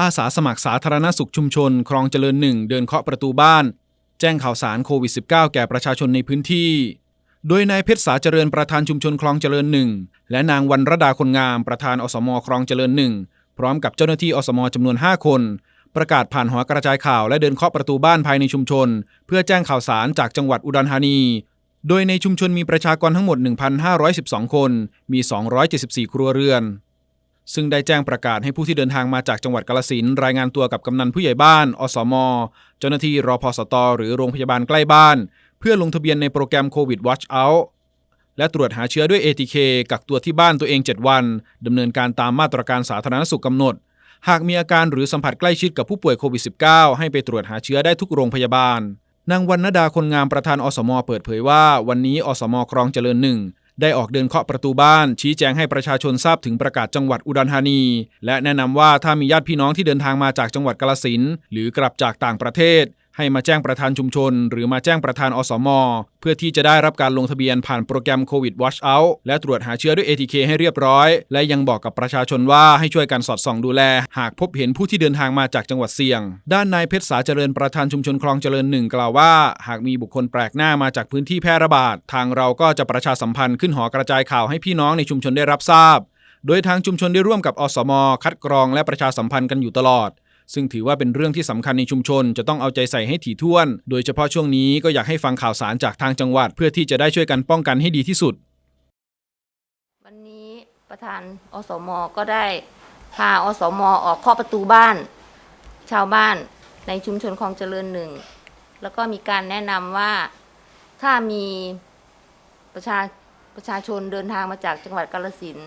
อาสาสมัครสาธารณสุขชุมชน คลองเจริญหนึ่งเดินเคาะประตูบ้าน แจ้งข่าวสารโควิด -19 แก่ประชาชนในพื้นที่ โดยนายเพชรสาเจริญประธานชุมชนคลองเจริญหนึ่งและนางวันรดาคนงามประธานอสมคลองเจริญหนึ่งพร้อมกับเจ้าหน้าที่อสมจำนวน 5 คน ประกาศผ่านหอกระจายข่าวและเดินเคาะประตูบ้านภายในชุมชน เพื่อแจ้งข่าวสารจากจังหวัดอุดรธานี โดยในชุมชนมีประชากรทั้งหมด 1,512 คน มี 274 ครัวเรือน ซึ่งได้แจ้งประกาศให้ผู้ที่เดินทางมาจากจังหวัดกาลสินรายงานตัวกับกำนันผู้ใหญ่บ้าน อสม เจ้าหน้าที่รอพสตหรือโรงพยาบาลใกล้บ้าน เพื่อลงทะเบียนในโปรแกรมโควิด Watch Out และตรวจหาเชื้อด้วย ATK กักตัวที่บ้านตัวเอง 7 วันดำเนินการตามมาตรการสาธารณสุขกำหนด หากมีอาการหรือสัมผัสใกล้ชิดกับผู้ป่วยโควิด -19 ให้ไปตรวจหาเชื้อได้ทุกโรงพยาบาลนางวันนดาคนงามประธานอสม เปิดเผยว่า วันนี้อสมครองเจริญหนึ่ง ได้ออกเดินเคาะประตูบ้าน ชี้แจงให้ประชาชนทราบถึงประกาศจังหวัดอุดรธานี และแนะนำว่าถ้ามีญาติพี่น้องที่เดินทางมาจากจังหวัดกาลสินหรือกลับจากต่างประเทศ ให้มาแจ้งประธานชุมชน หรือมาแจ้งประธานอสม เพื่อที่จะได้รับการลงทะเบียนผ่านโปรแกรมโควิด Watch Out และตรวจหาเชื้อด้วย ATK ให้เรียบร้อย และยังบอกกับประชาชนว่าให้ช่วยกันสอดส่องดูแล หากพบเห็นผู้ที่เดินทางมาจากจังหวัดเสี่ยง ด้านนายเพชรสาเจริญประธานชุมชนคลองเจริญหนึ่งกล่าวว่า หากมีบุคคลแปลกหน้ามาจากพื้นที่แพร่ระบาดทางเราก็จะประชาสัมพันธ์ขึ้นหอกระจายข่าวให้พี่น้องในชุมชนได้รับทราบ โดยทางชุมชนได้ร่วมกับอสม คัดกรองและประชาสัมพันธ์กันอยู่ตลอด ซึ่งถือว่าเป็นเรื่องที่สำคัญในชุมชน จะต้องเอาใจใส่ให้ถี่ถ้วน โดยเฉพาะช่วงนี้ก็อยากให้ฟังข่าวสารจากทางจังหวัด เพื่อที่จะได้ช่วยกันป้องกันให้ดีที่สุด วันนี้ประธานอสมก็ได้พาอสมออกเคาะประตูบ้าน ชาวบ้านในชุมชนคลองเจริญหนึ่งแล้วก็มีการแนะนำว่าถ้ามีประชาประชาชนเดินทางมาจากจังหวัดกาฬสิน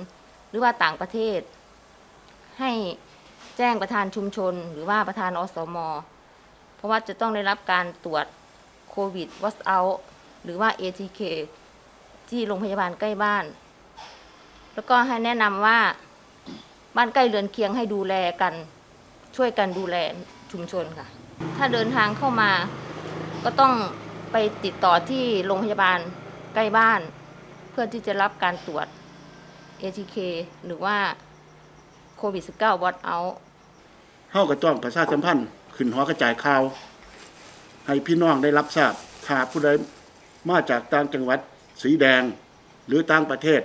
หรือว่าต่างประเทศ ให้ จ้งประธานชุมชน หรือว่าประธานอสม เพราะว่าจะต้องได้รับการตรวจโควิดวัสเอาหรือว่า ATK ที่โรงพยาบาลใกล้บ้าน แล้วก็ให้แนะนำว่าบ้านใกล้เรือนเคียงให้ดูแลกัน ช่วยกันดูแลชุมชนค่ะ ถ้าเดินทางเข้ามาก็ต้องไปติดต่อที่โรงพยาบาลใกล้บ้าน เพื่อที่จะรับการตรวจ ATK หรือว่าโควิด -19 วัดเอา เฮาก็ต้องประชาสัมพันธ์ขึ้นหอกระจายข่าว ให้พี่น้องได้รับทราบถ้าผู้ใดมาจากต่างจังหวัด สีแดง หรือต่างประเทศ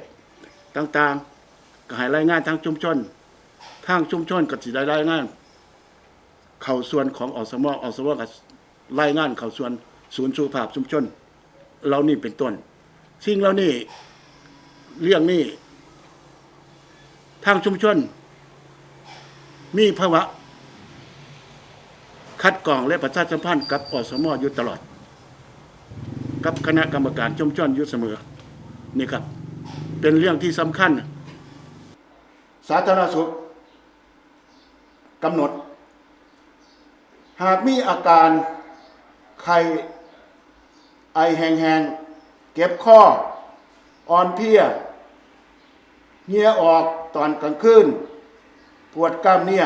ต่างๆ ก็ให้รายงานทางชุมชนทางชุมชนก็สิได้รายงาน เข้าส่วนของอสมอสมก็รายงานเข้าส่วนศูนย์สุขภาพชุมชนเรานี่เป็นต้นสิ่งเหล่านี้เรื่องนี้ทางชุมชน มีภาวะ คัดกรองและประชาสัมพันธ์กับอสมอยู่ตลอด กับคณะกรรมการชุมชนอยู่เสมอนี่ครับ เป็นเรื่องที่สำคัญ สาธารณสุขกำหนด หากมีอาการไข้ไอแห้งๆเก็บข้ออ่อนเพลียเหงี่ยออกตอนกลางคืน ปวดกล้ามเนื้อ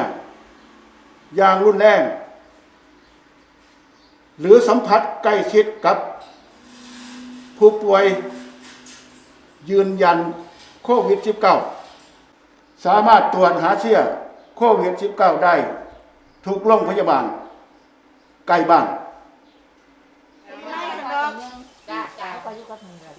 อย่างรุนแรง หรือสัมผัสใกล้ชิดกับผู้ป่วยยืนยันโควิด -19 สามารถตรวจหาเชื้อโควิด -19 ได้ทุกโรงพยาบาลใกล้บ้านจ้าจ้าก็ยุก็ถึงแล้ว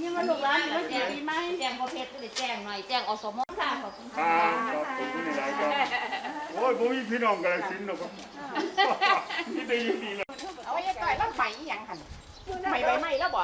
นี่มันลูกหลานมันสิดีไหมแจ้งประเภทก็เลยแจ้งหน่อย แจ้งอสมค่ะขอบคุณคค่ะรับขอบคุณหลายครับ โอ้ยผมมีพี่น้องกาลสินธุ์หรอกครับที่ได้ยินดีเลยเอาไว้ก่อยแล้วใหม่อีหยังหั่นใหม่ใบไม้แล้วบ่